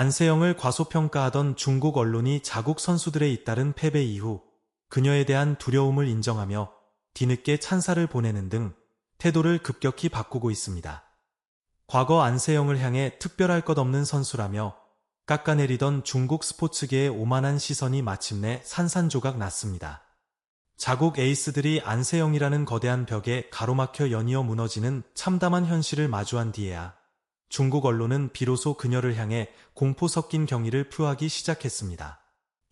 안세영을 과소평가하던 중국 언론이 자국 선수들의 잇따른 패배 이후 그녀에 대한 두려움을 인정하며 뒤늦게 찬사를 보내는 등 태도를 급격히 바꾸고 있습니다. 과거 안세영을 향해 특별할 것 없는 선수라며 깎아내리던 중국 스포츠계의 오만한 시선이 마침내 산산조각 났습니다. 자국 에이스들이 안세영이라는 거대한 벽에 가로막혀 연이어 무너지는 참담한 현실을 마주한 뒤에야 중국 언론은 비로소 그녀를 향해 공포 섞인 경의를 표하기 시작했습니다.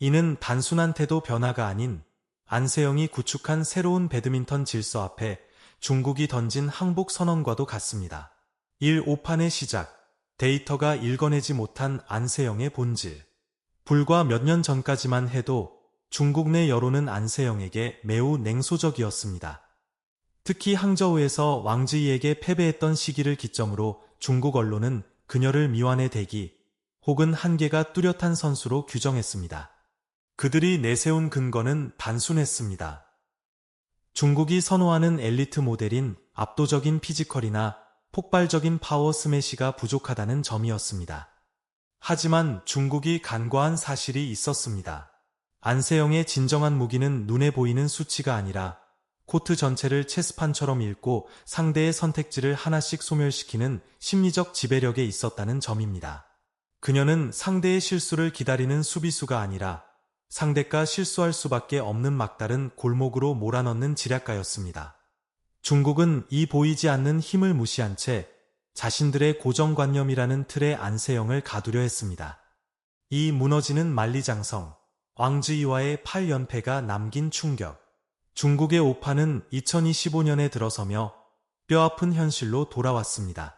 이는 단순한 태도 변화가 아닌 안세영이 구축한 새로운 배드민턴 질서 앞에 중국이 던진 항복 선언과도 같습니다. 1 5판의 시작, 데이터가 읽어내지 못한 안세영의 본질. 불과 몇 년 전까지만 해도 중국 내 여론은 안세영에게 매우 냉소적이었습니다. 특히 항저우에서 왕지이에게 패배했던 시기를 기점으로 중국 언론은 그녀를 미완의 대기 혹은 한계가 뚜렷한 선수로 규정했습니다. 그들이 내세운 근거는 단순했습니다. 중국이 선호하는 엘리트 모델인 압도적인 피지컬이나 폭발적인 파워 스매시가 부족하다는 점이었습니다. 하지만 중국이 간과한 사실이 있었습니다. 안세영의 진정한 무기는 눈에 보이는 수치가 아니라 코트 전체를 체스판처럼 읽고 상대의 선택지를 하나씩 소멸시키는 심리적 지배력에 있었다는 점입니다. 그녀는 상대의 실수를 기다리는 수비수가 아니라 상대가 실수할 수밖에 없는 막다른 골목으로 몰아넣는 지략가였습니다. 중국은 이 보이지 않는 힘을 무시한 채 자신들의 고정관념이라는 틀의 안세영을 가두려 했습니다. 이 무너지는 만리장성, 왕즈이와의 8연패가 남긴 충격. 중국의 오파는 2025년에 들어서며 뼈아픈 현실로 돌아왔습니다.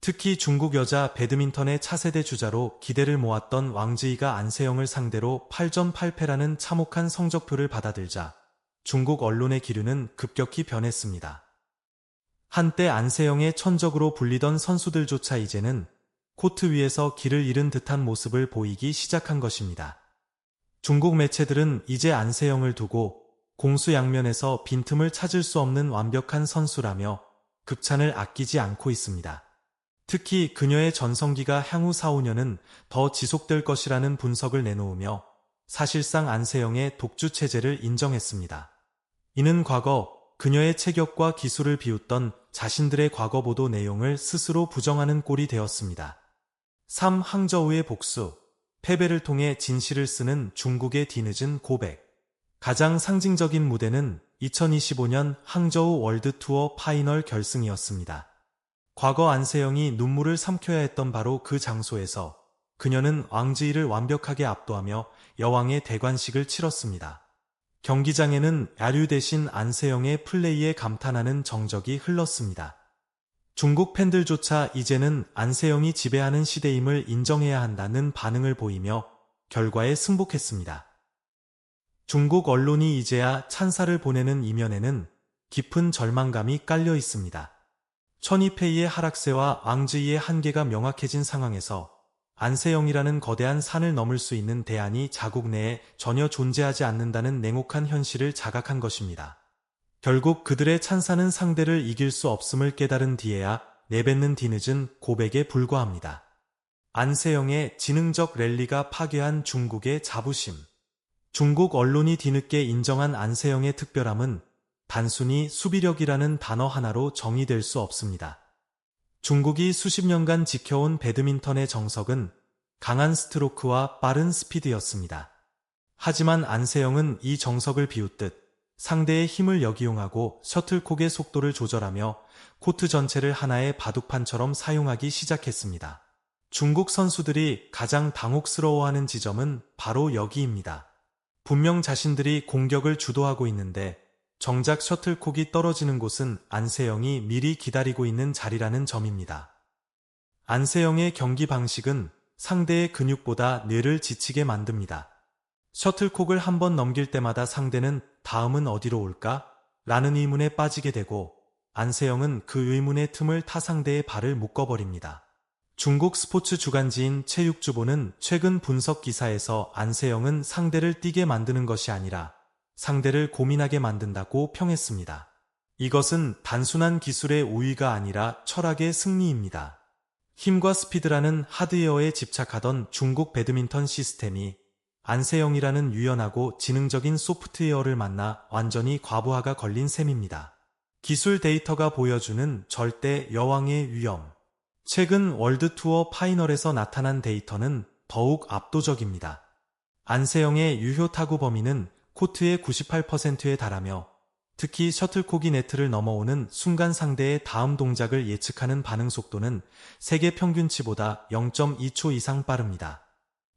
특히 중국 여자 배드민턴의 차세대 주자로 기대를 모았던 왕즈이가 안세영을 상대로 8전 8패라는 참혹한 성적표를 받아들자 중국 언론의 기류는 급격히 변했습니다. 한때 안세영의 천적으로 불리던 선수들조차 이제는 코트 위에서 길을 잃은 듯한 모습을 보이기 시작한 것입니다. 중국 매체들은 이제 안세영을 두고 공수 양면에서 빈틈을 찾을 수 없는 완벽한 선수라며 극찬을 아끼지 않고 있습니다. 특히 그녀의 전성기가 향후 4, 5년은 더 지속될 것이라는 분석을 내놓으며 사실상 안세영의 독주 체제를 인정했습니다. 이는 과거 그녀의 체격과 기술을 비웃던 자신들의 과거 보도 내용을 스스로 부정하는 꼴이 되었습니다. 3. 항저우의 복수 패배를 통해 진실을 쓰는 중국의 뒤늦은 고백 가장 상징적인 무대는 2025년 항저우 월드투어 파이널 결승이었습니다. 과거 안세영이 눈물을 삼켜야 했던 바로 그 장소에서 그녀는 왕지이를 완벽하게 압도하며 여왕의 대관식을 치렀습니다. 경기장에는 야류 대신 안세영의 플레이에 감탄하는 정적이 흘렀습니다. 중국 팬들조차 이제는 안세영이 지배하는 시대임을 인정해야 한다는 반응을 보이며 결과에 승복했습니다. 중국 언론이 이제야 찬사를 보내는 이면에는 깊은 절망감이 깔려 있습니다. 천이페이의 하락세와 왕즈이의 한계가 명확해진 상황에서 안세영이라는 거대한 산을 넘을 수 있는 대안이 자국 내에 전혀 존재하지 않는다는 냉혹한 현실을 자각한 것입니다. 결국 그들의 찬사는 상대를 이길 수 없음을 깨달은 뒤에야 내뱉는 뒤늦은 고백에 불과합니다. 안세영의 지능적 랠리가 파괴한 중국의 자부심. 중국 언론이 뒤늦게 인정한 안세영의 특별함은 단순히 수비력이라는 단어 하나로 정의될 수 없습니다. 중국이 수십 년간 지켜온 배드민턴의 정석은 강한 스트로크와 빠른 스피드였습니다. 하지만 안세영은 이 정석을 비웃듯 상대의 힘을 역이용하고 셔틀콕의 속도를 조절하며 코트 전체를 하나의 바둑판처럼 사용하기 시작했습니다. 중국 선수들이 가장 당혹스러워하는 지점은 바로 여기입니다. 분명 자신들이 공격을 주도하고 있는데 정작 셔틀콕이 떨어지는 곳은 안세영이 미리 기다리고 있는 자리라는 점입니다. 안세영의 경기 방식은 상대의 근육보다 뇌를 지치게 만듭니다. 셔틀콕을 한 번 넘길 때마다 상대는 다음은 어디로 올까? 라는 의문에 빠지게 되고 안세영은 그 의문의 틈을 타 상대의 발을 묶어버립니다. 중국 스포츠 주간지인 체육주보는 최근 분석 기사에서 안세영은 상대를 뛰게 만드는 것이 아니라 상대를 고민하게 만든다고 평했습니다. 이것은 단순한 기술의 우위가 아니라 철학의 승리입니다. 힘과 스피드라는 하드웨어에 집착하던 중국 배드민턴 시스템이 안세영이라는 유연하고 지능적인 소프트웨어를 만나 완전히 과부하가 걸린 셈입니다. 기술 데이터가 보여주는 절대 여왕의 위험. 최근 월드투어 파이널에서 나타난 데이터는 더욱 압도적입니다. 안세영의 유효 타구 범위는 코트의 98%에 달하며 특히 셔틀콕이 네트를 넘어오는 순간 상대의 다음 동작을 예측하는 반응 속도는 세계 평균치보다 0.2초 이상 빠릅니다.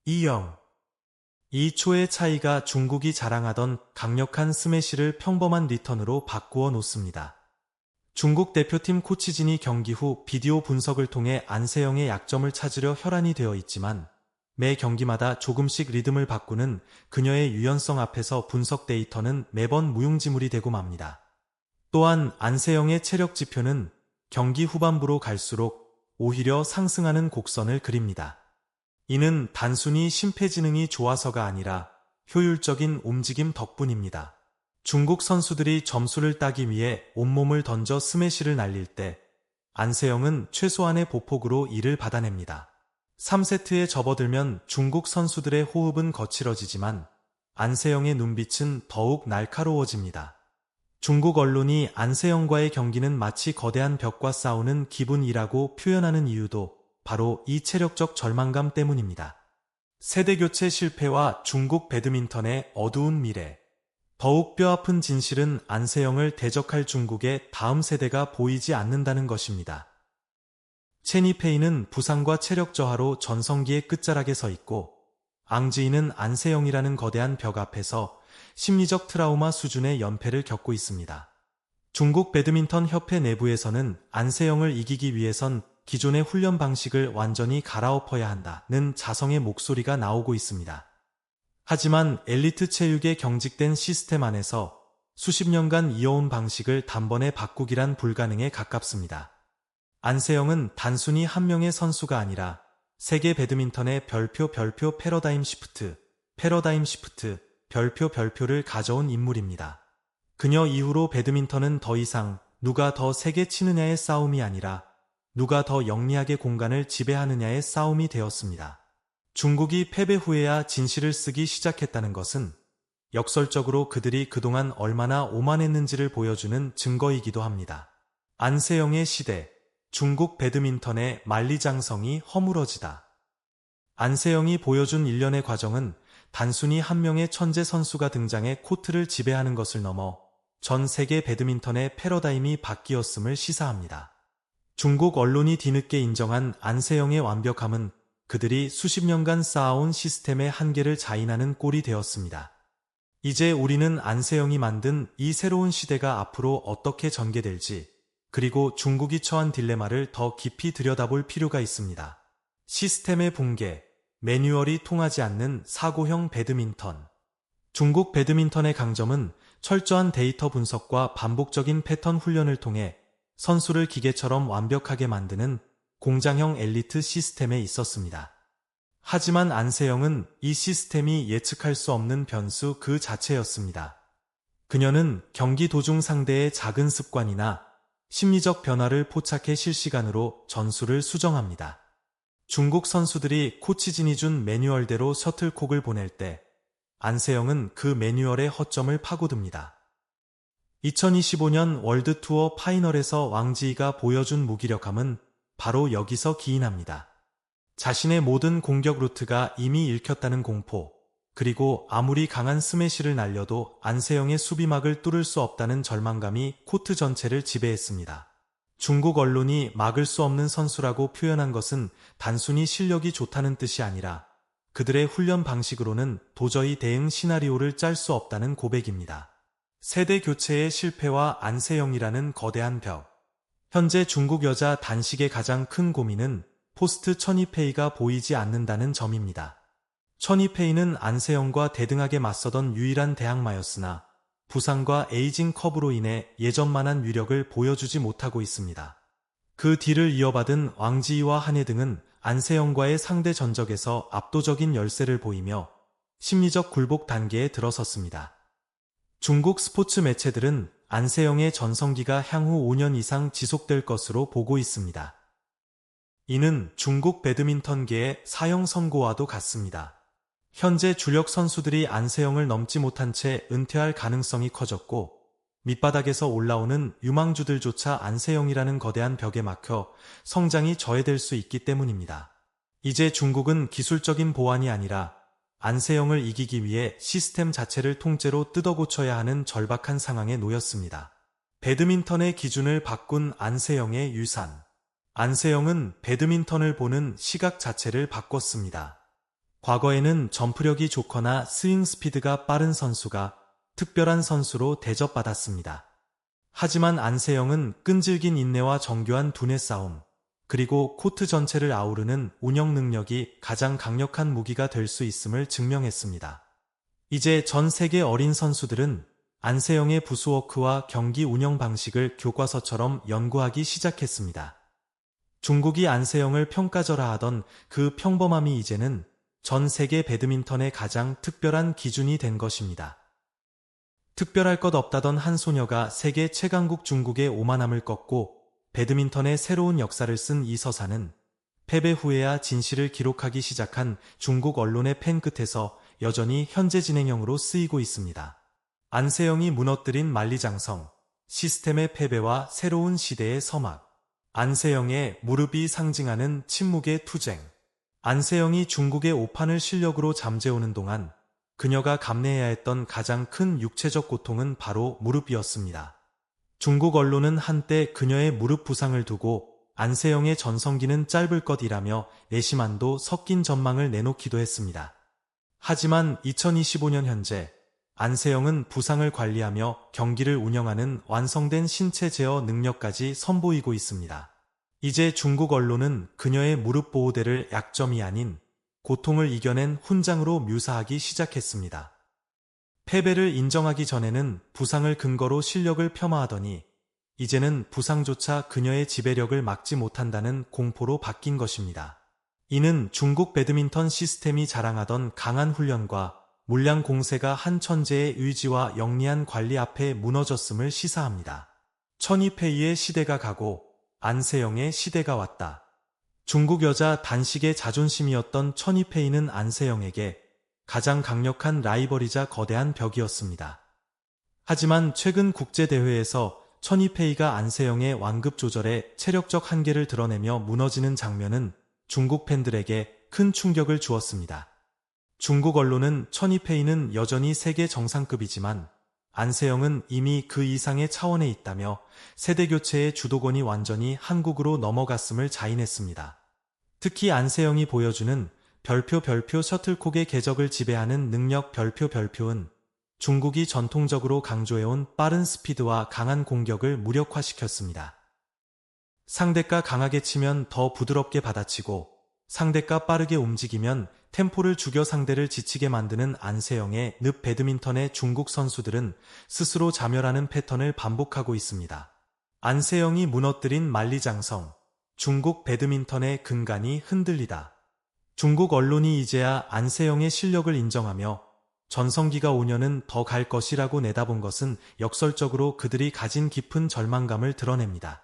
2영 2초의 차이가 중국이 자랑하던 강력한 스매시를 평범한 리턴으로 바꾸어 놓습니다. 중국 대표팀 코치진이 경기 후 비디오 분석을 통해 안세영의 약점을 찾으려 혈안이 되어 있지만 매 경기마다 조금씩 리듬을 바꾸는 그녀의 유연성 앞에서 분석 데이터는 매번 무용지물이 되고 맙니다. 또한 안세영의 체력 지표는 경기 후반부로 갈수록 오히려 상승하는 곡선을 그립니다. 이는 단순히 심폐지능이 좋아서가 아니라 효율적인 움직임 덕분입니다. 중국 선수들이 점수를 따기 위해 온몸을 던져 스매시를 날릴 때 안세영은 최소한의 보폭으로 이를 받아냅니다. 3세트에 접어들면 중국 선수들의 호흡은 거칠어지지만 안세영의 눈빛은 더욱 날카로워집니다. 중국 언론이 안세영과의 경기는 마치 거대한 벽과 싸우는 기분이라고 표현하는 이유도 바로 이 체력적 절망감 때문입니다. 세대교체 실패와 중국 배드민턴의 어두운 미래. 더욱 뼈아픈 진실은 안세영을 대적할 중국의 다음 세대가 보이지 않는다는 것입니다. 체니페이는 부상과 체력 저하로 전성기의 끝자락에 서 있고 앙지인은 안세영이라는 거대한 벽 앞에서 심리적 트라우마 수준의 연패를 겪고 있습니다. 중국 배드민턴 협회 내부에서는 안세영을 이기기 위해선 기존의 훈련 방식을 완전히 갈아엎어야 한다는 자성의 목소리가 나오고 있습니다. 하지만 엘리트 체육의 경직된 시스템 안에서 수십 년간 이어온 방식을 단번에 바꾸기란 불가능에 가깝습니다. 안세영은 단순히 한 명의 선수가 아니라 세계 배드민턴의 별표 별표 패러다임 시프트, 패러다임 시프트, 별표 별표를 가져온 인물입니다. 그녀 이후로 배드민턴은 더 이상 누가 더 세게 치느냐의 싸움이 아니라 누가 더 영리하게 공간을 지배하느냐의 싸움이 되었습니다. 중국이 패배 후에야 진실을 쓰기 시작했다는 것은 역설적으로 그들이 그동안 얼마나 오만했는지를 보여주는 증거이기도 합니다. 안세영의 시대, 중국 배드민턴의 만리장성이 허물어지다. 안세영이 보여준 일련의 과정은 단순히 한 명의 천재 선수가 등장해 코트를 지배하는 것을 넘어 전 세계 배드민턴의 패러다임이 바뀌었음을 시사합니다. 중국 언론이 뒤늦게 인정한 안세영의 완벽함은 그들이 수십 년간 쌓아온 시스템의 한계를 자인하는 꼴이 되었습니다. 이제 우리는 안세영이 만든 이 새로운 시대가 앞으로 어떻게 전개될지 그리고 중국이 처한 딜레마를 더 깊이 들여다볼 필요가 있습니다. 시스템의 붕괴, 매뉴얼이 통하지 않는 사고형 배드민턴. 중국 배드민턴의 강점은 철저한 데이터 분석과 반복적인 패턴 훈련을 통해 선수를 기계처럼 완벽하게 만드는 공장형 엘리트 시스템에 있었습니다. 하지만 안세영은 이 시스템이 예측할 수 없는 변수 그 자체였습니다. 그녀는 경기 도중 상대의 작은 습관이나 심리적 변화를 포착해 실시간으로 전술을 수정합니다. 중국 선수들이 코치진이 준 매뉴얼대로 셔틀콕을 보낼 때 안세영은 그 매뉴얼의 허점을 파고듭니다. 2025년 월드투어 파이널에서 왕지희가 보여준 무기력함은 바로 여기서 기인합니다. 자신의 모든 공격 루트가 이미 읽혔다는 공포, 그리고 아무리 강한 스매시를 날려도 안세영의 수비막을 뚫을 수 없다는 절망감이 코트 전체를 지배했습니다. 중국 언론이 막을 수 없는 선수라고 표현한 것은 단순히 실력이 좋다는 뜻이 아니라 그들의 훈련 방식으로는 도저히 대응 시나리오를 짤 수 없다는 고백입니다. 세대 교체의 실패와 안세영이라는 거대한 벽. 현재 중국 여자 단식의 가장 큰 고민은 포스트 천이페이가 보이지 않는다는 점입니다. 천이페이는 안세영과 대등하게 맞서던 유일한 대항마였으나 부상과 에이징 컵으로 인해 예전만한 위력을 보여주지 못하고 있습니다. 그 뒤를 이어받은 왕지희와 한혜 등은 안세영과의 상대 전적에서 압도적인 열세를 보이며 심리적 굴복 단계에 들어섰습니다. 중국 스포츠 매체들은 안세영의 전성기가 향후 5년 이상 지속될 것으로 보고 있습니다. 이는 중국 배드민턴계의 사형 선고와도 같습니다. 현재 주력 선수들이 안세영을 넘지 못한 채 은퇴할 가능성이 커졌고 밑바닥에서 올라오는 유망주들조차 안세영이라는 거대한 벽에 막혀 성장이 저해될 수 있기 때문입니다. 이제 중국은 기술적인 보완이 아니라 안세영을 이기기 위해 시스템 자체를 통째로 뜯어고쳐야 하는 절박한 상황에 놓였습니다. 배드민턴의 기준을 바꾼 안세영의 유산. 안세영은 배드민턴을 보는 시각 자체를 바꿨습니다. 과거에는 점프력이 좋거나 스윙 스피드가 빠른 선수가 특별한 선수로 대접받았습니다. 하지만 안세영은 끈질긴 인내와 정교한 두뇌 싸움, 그리고 코트 전체를 아우르는 운영 능력이 가장 강력한 무기가 될 수 있음을 증명했습니다. 이제 전 세계 어린 선수들은 안세영의 부스워크와 경기 운영 방식을 교과서처럼 연구하기 시작했습니다. 중국이 안세영을 평가절하 하던 그 평범함이 이제는 전 세계 배드민턴의 가장 특별한 기준이 된 것입니다. 특별할 것 없다던 한 소녀가 세계 최강국 중국의 오만함을 꺾고 배드민턴의 새로운 역사를 쓴 이 서사는 패배 후에야 진실을 기록하기 시작한 중국 언론의 펜 끝에서 여전히 현재 진행형으로 쓰이고 있습니다. 안세영이 무너뜨린 만리장성, 시스템의 패배와 새로운 시대의 서막, 안세영의 무릎이 상징하는 침묵의 투쟁, 안세영이 중국의 오판을 실력으로 잠재우는 동안 그녀가 감내해야 했던 가장 큰 육체적 고통은 바로 무릎이었습니다. 중국 언론은 한때 그녀의 무릎 부상을 두고 안세영의 전성기는 짧을 것이라며 내심한도 섞인 전망을 내놓기도 했습니다. 하지만 2025년 현재 안세영은 부상을 관리하며 경기를 운영하는 완성된 신체 제어 능력까지 선보이고 있습니다. 이제 중국 언론은 그녀의 무릎 보호대를 약점이 아닌 고통을 이겨낸 훈장으로 묘사하기 시작했습니다. 패배를 인정하기 전에는 부상을 근거로 실력을 폄하하더니 이제는 부상조차 그녀의 지배력을 막지 못한다는 공포로 바뀐 것입니다. 이는 중국 배드민턴 시스템이 자랑하던 강한 훈련과 물량 공세가 한 천재의 의지와 영리한 관리 앞에 무너졌음을 시사합니다. 천이페이의 시대가 가고 안세영의 시대가 왔다. 중국 여자 단식의 자존심이었던 천이페이는 안세영에게 가장 강력한 라이벌이자 거대한 벽이었습니다. 하지만 최근 국제대회에서 천이페이가 안세영의 완급 조절에 체력적 한계를 드러내며 무너지는 장면은 중국 팬들에게 큰 충격을 주었습니다. 중국 언론은 천이페이는 여전히 세계 정상급이지만 안세영은 이미 그 이상의 차원에 있다며 세대교체의 주도권이 완전히 한국으로 넘어갔음을 자인했습니다. 특히 안세영이 보여주는 별표 별표 셔틀콕의 궤적을 지배하는 능력 별표 별표은 중국이 전통적으로 강조해온 빠른 스피드와 강한 공격을 무력화시켰습니다. 상대가 강하게 치면 더 부드럽게 받아치고 상대가 빠르게 움직이면 템포를 죽여 상대를 지치게 만드는 안세영의 늪 배드민턴의 중국 선수들은 스스로 자멸하는 패턴을 반복하고 있습니다. 안세영이 무너뜨린 만리장성, 중국 배드민턴의 근간이 흔들리다. 중국 언론이 이제야 안세영의 실력을 인정하며 전성기가 5년은 더 갈 것이라고 내다본 것은 역설적으로 그들이 가진 깊은 절망감을 드러냅니다.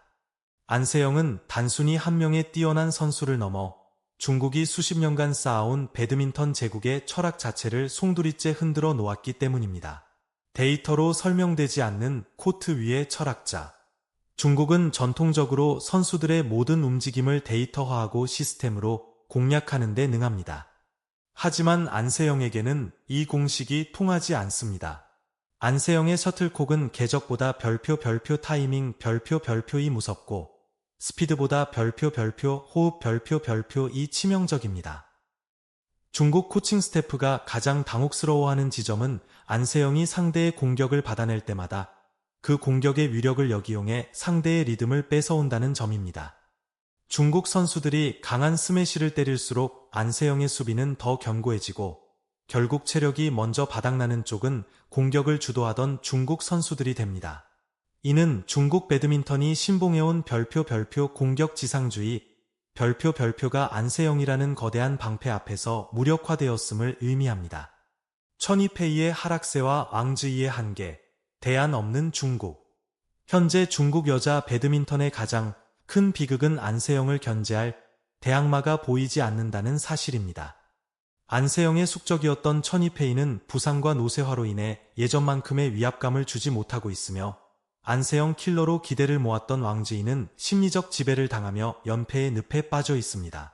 안세영은 단순히 한 명의 뛰어난 선수를 넘어 중국이 수십 년간 쌓아온 배드민턴 제국의 철학 자체를 송두리째 흔들어 놓았기 때문입니다. 데이터로 설명되지 않는 코트 위의 철학자. 중국은 전통적으로 선수들의 모든 움직임을 데이터화하고 시스템으로 공략하는 데 능합니다. 하지만 안세영에게는 이 공식이 통하지 않습니다. 안세영의 셔틀콕은 궤적보다 별표 별표 타이밍 별표 별표이 무섭고 스피드보다 별표 별표 호흡 별표 별표 이 치명적입니다. 중국 코칭 스태프가 가장 당혹스러워하는 지점은 안세영이 상대의 공격을 받아낼 때마다 그 공격의 위력을 역이용해 상대의 리듬을 뺏어온다는 점입니다. 중국 선수들이 강한 스매시를 때릴수록 안세영의 수비는 더 견고해지고 결국 체력이 먼저 바닥나는 쪽은 공격을 주도하던 중국 선수들이 됩니다. 이는 중국 배드민턴이 신봉해온 별표 별표 공격 지상주의, 별표 별표가 안세영이라는 거대한 방패 앞에서 무력화되었음을 의미합니다. 천이페이의 하락세와 왕즈이의 한계, 대안 없는 중국. 현재 중국 여자 배드민턴의 가장 큰 비극은 안세영을 견제할 대항마가 보이지 않는다는 사실입니다. 안세영의 숙적이었던 천이페이는 부상과 노쇠화로 인해 예전만큼의 위압감을 주지 못하고 있으며 안세영 킬러로 기대를 모았던 왕지인은 심리적 지배를 당하며 연패의 늪에 빠져 있습니다.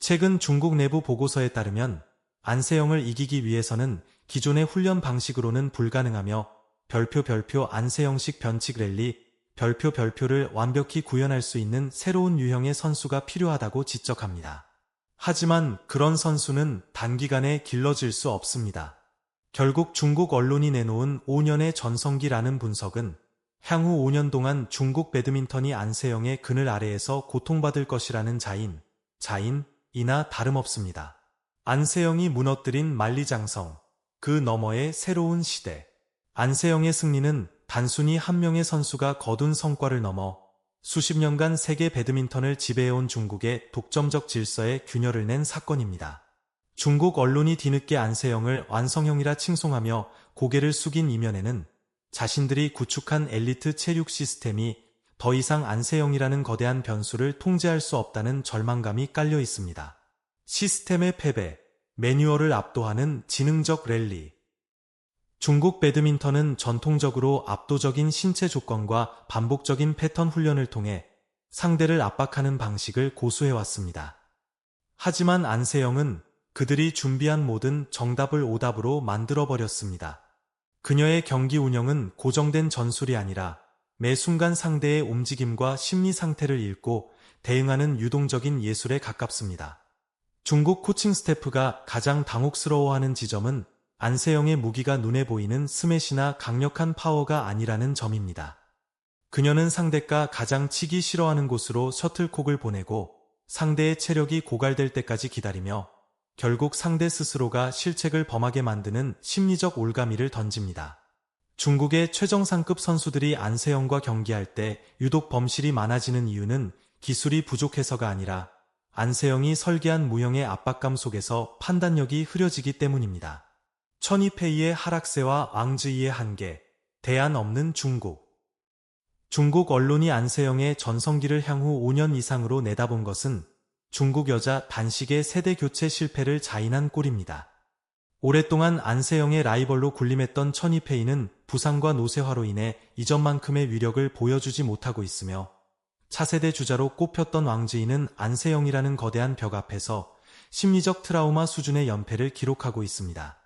최근 중국 내부 보고서에 따르면 안세영을 이기기 위해서는 기존의 훈련 방식으로는 불가능하며 별표 별표 안세영식 변칙 랠리 별표 별표를 완벽히 구현할 수 있는 새로운 유형의 선수가 필요하다고 지적합니다. 하지만 그런 선수는 단기간에 길러질 수 없습니다. 결국 중국 언론이 내놓은 5년의 전성기라는 분석은 향후 5년 동안 중국 배드민턴이 안세영의 그늘 아래에서 고통받을 것이라는 자인, 자인이나 다름없습니다. 안세영이 무너뜨린 만리장성, 그 너머의 새로운 시대. 안세영의 승리는 단순히 한 명의 선수가 거둔 성과를 넘어 수십 년간 세계 배드민턴을 지배해온 중국의 독점적 질서에 균열을 낸 사건입니다. 중국 언론이 뒤늦게 안세영을 완성형이라 칭송하며 고개를 숙인 이면에는 자신들이 구축한 엘리트 체육 시스템이 더 이상 안세영이라는 거대한 변수를 통제할 수 없다는 절망감이 깔려 있습니다. 시스템의 패배, 매뉴얼을 압도하는 지능적 랠리. 중국 배드민턴은 전통적으로 압도적인 신체 조건과 반복적인 패턴 훈련을 통해 상대를 압박하는 방식을 고수해왔습니다. 하지만 안세영은 그들이 준비한 모든 정답을 오답으로 만들어버렸습니다. 그녀의 경기 운영은 고정된 전술이 아니라 매 순간 상대의 움직임과 심리 상태를 읽고 대응하는 유동적인 예술에 가깝습니다. 중국 코칭 스태프가 가장 당혹스러워하는 지점은 안세영의 무기가 눈에 보이는 스매시나 강력한 파워가 아니라는 점입니다. 그녀는 상대가 가장 치기 싫어하는 곳으로 셔틀콕을 보내고 상대의 체력이 고갈될 때까지 기다리며 결국 상대 스스로가 실책을 범하게 만드는 심리적 올가미를 던집니다. 중국의 최정상급 선수들이 안세영과 경기할 때 유독 범실이 많아지는 이유는 기술이 부족해서가 아니라 안세영이 설계한 무형의 압박감 속에서 판단력이 흐려지기 때문입니다. 천이페이의 하락세와 앙즈이의 한계, 대안 없는 중국. 중국 언론이 안세영의 전성기를 향후 5년 이상으로 내다본 것은 중국 여자 단식의 세대 교체 실패를 자인한 꼴입니다. 오랫동안 안세영의 라이벌로 군림했던 천이페이는 부상과 노쇠화로 인해 이전만큼의 위력을 보여주지 못하고 있으며 차세대 주자로 꼽혔던 왕지인은 안세영이라는 거대한 벽 앞에서 심리적 트라우마 수준의 연패를 기록하고 있습니다.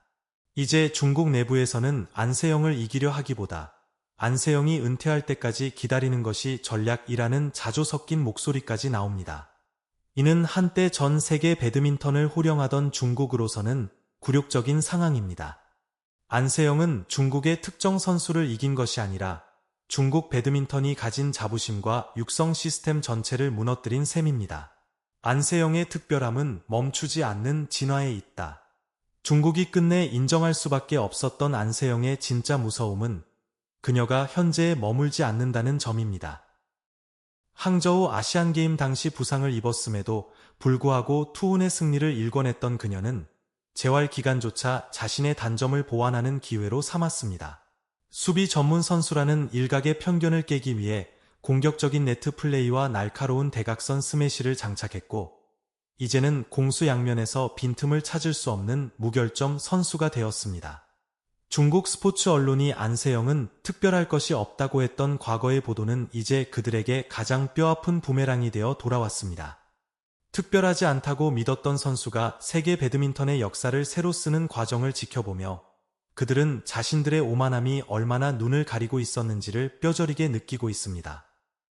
이제 중국 내부에서는 안세영을 이기려 하기보다 안세영이 은퇴할 때까지 기다리는 것이 전략이라는 자조 섞인 목소리까지 나옵니다. 이는 한때 전 세계 배드민턴을 호령하던 중국으로서는 굴욕적인 상황입니다. 안세영은 중국의 특정 선수를 이긴 것이 아니라 중국 배드민턴이 가진 자부심과 육성 시스템 전체를 무너뜨린 셈입니다. 안세영의 특별함은 멈추지 않는 진화에 있다. 중국이 끝내 인정할 수밖에 없었던 안세영의 진짜 무서움은 그녀가 현재에 머물지 않는다는 점입니다. 항저우 아시안게임 당시 부상을 입었음에도 불구하고 투혼의 승리를 일궈냈던 그녀는 재활 기간조차 자신의 단점을 보완하는 기회로 삼았습니다. 수비 전문 선수라는 일각의 편견을 깨기 위해 공격적인 네트 플레이와 날카로운 대각선 스매시를 장착했고 이제는 공수 양면에서 빈틈을 찾을 수 없는 무결점 선수가 되었습니다. 중국 스포츠 언론이 안세영은 특별할 것이 없다고 했던 과거의 보도는 이제 그들에게 가장 뼈아픈 부메랑이 되어 돌아왔습니다. 특별하지 않다고 믿었던 선수가 세계 배드민턴의 역사를 새로 쓰는 과정을 지켜보며 그들은 자신들의 오만함이 얼마나 눈을 가리고 있었는지를 뼈저리게 느끼고 있습니다.